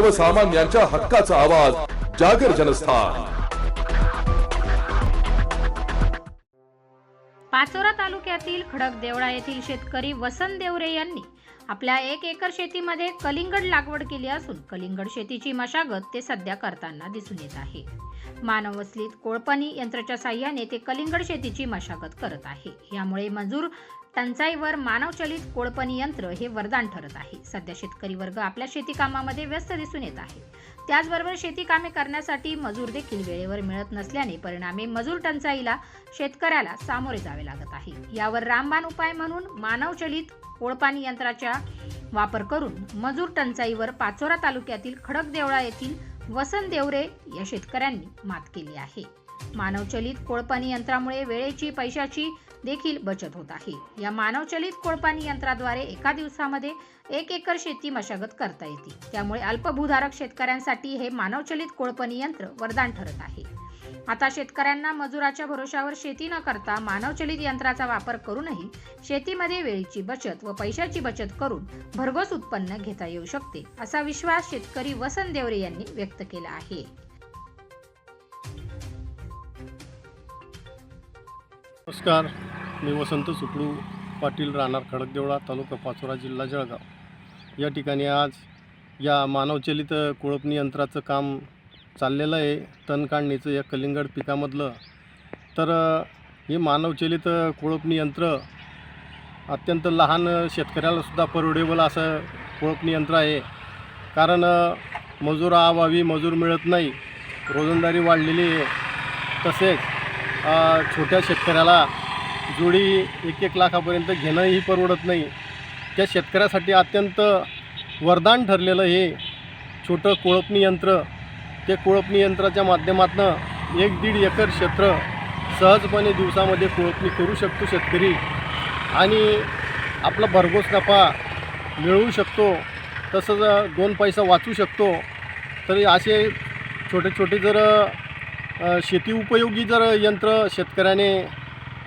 सर्वसामान्यांच्या हक्काचा आवाज जागर जनस्थान. पाचोरा तालुक्यातील खडक देवळा येथील शेतकरी वसंत देवरे यांनी आपल्या एक एकर शेतीमध्ये कलिंगड लागवड केली असून कलिंगड शेतीची मशागत ते सध्या करताना दिसून येत आहे. मानव वसलीत कोळपणी यंत्राच्या साह्याने ते कलिंगड शेतीची मशागत करत आहे. यामुळे मजूर टंचाईवर मानवचलित कोळपणी यंत्र हे वरदान ठरत आहे. सध्या शेतकरी वर्ग आपल्या शेतीकामामध्ये व्यस्त दिसून येत आहे. त्याचबरोबर शेतीकामे करण्यासाठी मजूर देखील वेळेवर मिळत नसल्याने परिणामी मजूर टंचाईला शेतकऱ्याला सामोरे जावे लागत आहे. यावर रामबाण उपाय म्हणून मानवचलित कोळपाणी यंत्राच्या वापर करून मजूर टंचाईवर पाचोरा तालुक्यातील खडकदेवळा येथील वसंत देवरे या शेतकऱ्यांनी मात केली आहे. मानवचलित कोळपाणी यंत्रामुळे वेळेची पैशाची देखील बचत होत आहे. या मानवचलित कोळपाणी यंत्राद्वारे एका दिवसामध्ये एक एकर शेती मशागत करता येते. त्यामुळे अल्पभूधारक शेतकऱ्यांसाठी हे मानवचलित कोळपणी यंत्र वरदान ठरत आहे. आता शेतकऱ्यांना मजुराच्या भरोशावर शेती न करता मानवचलित यंत्राचा वापर करूनही शेतीमध्ये वेळेची बचत व पैशाची बचत करून भरघोस उत्पन्न घेता येऊ शकते असा विश्वास शेतकरी वसंत देवरे यांनी व्यक्त केला आहे. नमस्कार मी वसंत सुकडू पाटील राहणार खडकदेवळा तालुका पाचोरा जिल्हा जळगाव. या ठिकाणी आज या मानवचलित कोळपणी यंत्राचं काम चाललेलं आहे तण काढणीचं या कलिंगड पिकामधलं. तर हे मानवचलित कोळपणी यंत्र अत्यंत लहान शेतकऱ्यालासुद्धा परवडेबल असं कोळपणी यंत्र आहे. कारण मजुराअभावी मजूर मिळत नाही रोजंदारी वाढलेली आहे. तसेच छोट्या शेतकऱ्याला जोडी एक एक लाखापर्यंत घेणंही परवडत नाही. त्या शेतकऱ्यासाठी अत्यंत वरदान ठरलेलं हे छोटं कोळपणी यंत्र ते कोळपणी यंत्राच्या माध्यमातून एक दीड एकर क्षेत्र सहजपणे दिवसामध्ये कोळपणी करू शकतो शेतकरी. आणि आपला भरघोस नफा मिळवू शकतो तसंच दोन पैसा वाचू शकतो. तरी असे छोटे छोटे जर शेती उपयोगी जर यंत्र शेतकऱ्याने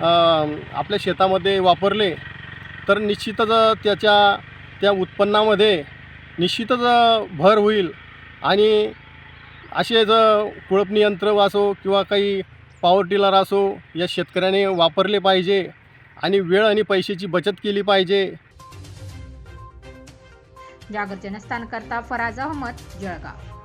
आपल्या शेतामध्ये वापरले तर निश्चितच त्याच्या त्या उत्पन्नामध्ये निश्चितच भर होईल. आणि असे जर कुळपणी यंत्र असो किंवा काही पॉवर टिलर असो या शेतकऱ्याने वापरले पाहिजे आणि वेळ आणि पैशाची बचत केली पाहिजे. जागर जनस्थान करता फराज अहमद जळगाव.